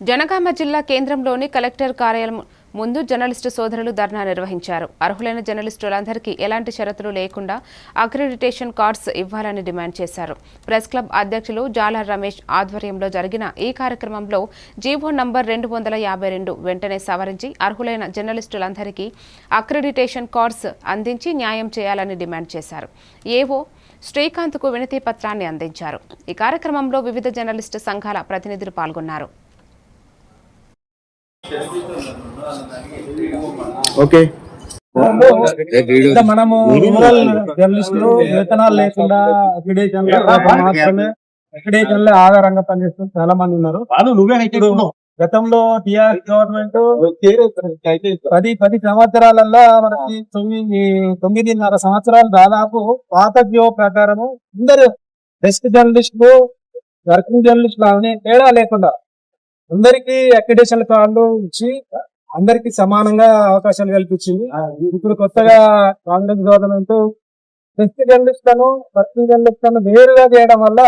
జనగామ జిల్లా కేంద్రంలోని కలెక్టర్ కార్యాలయం ముందు జర్నలిస్టు సోదరులు ధర్నా నిర్వహించారు. అర్హులైన జర్నలిస్టులందరికీ ఎలాంటి షరతులు లేకుండా అక్రిడిటేషన్ కార్డ్స్ ఇవ్వాలని డిమాండ్ చేశారు. ప్రెస్ క్లబ్ అధ్యక్షులు జాలర్ రమేష్ ఆధ్వర్యంలో జరిగిన ఈ కార్యక్రమంలో జీవో నంబర్ రెండు వందల యాభై రెండు వెంటనే సవరించి అర్హులైన జర్నలిస్టులందరికీ అక్రిడిటేషన్ కార్డ్స్ అందించి న్యాయం చేయాలని డిమాండ్ చేశారు. ఏవో శ్రీకాంత్కు వినతి పత్రాన్ని అందించారు. ఈ కార్యక్రమంలో వివిధ జర్నలిస్టు సంఘాల ప్రతినిధులు పాల్గొన్నారు. ఓకే. మనము రూరల్ జర్నలిస్టులు వేతనాలు లేకుండా అక్రిడేషన్ మాత్రమే ఆధారంగా పనిచేస్తూ చాలా మంది ఉన్నారు. ఇప్పుడు గతంలో టిఆర్ గవర్నమెంట్ పది పది సంవత్సరాలలో మనకి తొమ్మిది తొమ్మిదిన్నర సంవత్సరాలు దాదాపు పాత జియో ప్రకారము అందరు బెస్ట్ జర్నలిస్టులు వర్కింగ్ జర్నలిస్టులు అనే తేడా లేకుండా అందరికి అక్రిడేషన్ కార్డులు ఇచ్చి అందరికి సమానంగా అవకాశాలు కల్పించింది. ఇప్పుడు కొత్తగా కాంగ్రెస్ గవర్నమెంట్ బెస్ట్ జర్నలిస్టులను వర్కింగ్ జర్నలిస్టులను వేరుగా చేయడం వల్ల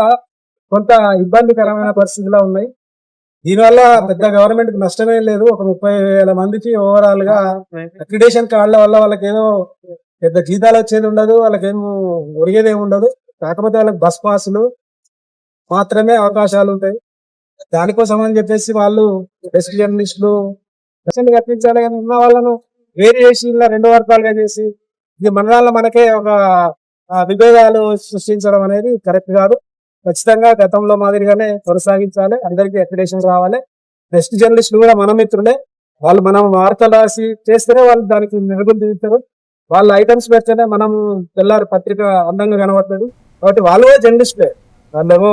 కొంత ఇబ్బందికరమైన పరిస్థితులు ఉన్నాయి. దీనివల్ల పెద్ద గవర్నమెంట్కి నష్టమే లేదు. ఒక ముప్పై వేల మందికి ఓవరాల్గా అక్రిడేషన్ కార్డుల వల్ల వాళ్ళకి ఏదో పెద్ద జీతాలు వచ్చేది ఉండదు. వాళ్ళకేమో ఒరిగేది ఏమి ఉండదు. కాకపోతే వాళ్ళకి బస్ పాసులు మాత్రమే అవకాశాలు ఉంటాయి. దానికోసం అని చెప్పేసి వాళ్ళు బెస్ట్ జర్నలిస్టులు ప్రజెంట్ కల్పించాలి కానీ ఉన్న వాళ్ళను వేరు చేసి ఇలా రెండు వర్గాలుగా చేసి ఇది మన వల్ల మనకే ఒక విభేదాలు సృష్టించడం అనేది కరెక్ట్ కాదు. ఖచ్చితంగా గతంలో మాదిరిగానే కొనసాగించాలి. అందరికీ అక్రిడేషన్ రావాలి. బెస్ట్ జర్నలిస్టులు కూడా మన మిత్రులే. వాళ్ళు మనం వార్తలు రాసి చేస్తేనే వాళ్ళు దానికి నిరుగులు తీస్తారు వాళ్ళ ఐటమ్స్ పెడితేనే మనం తెల్లారి పత్రిక అందంగా కనబడుతుంది. కాబట్టి వాళ్ళు కూడా జర్నలిస్టులే వాళ్ళేమో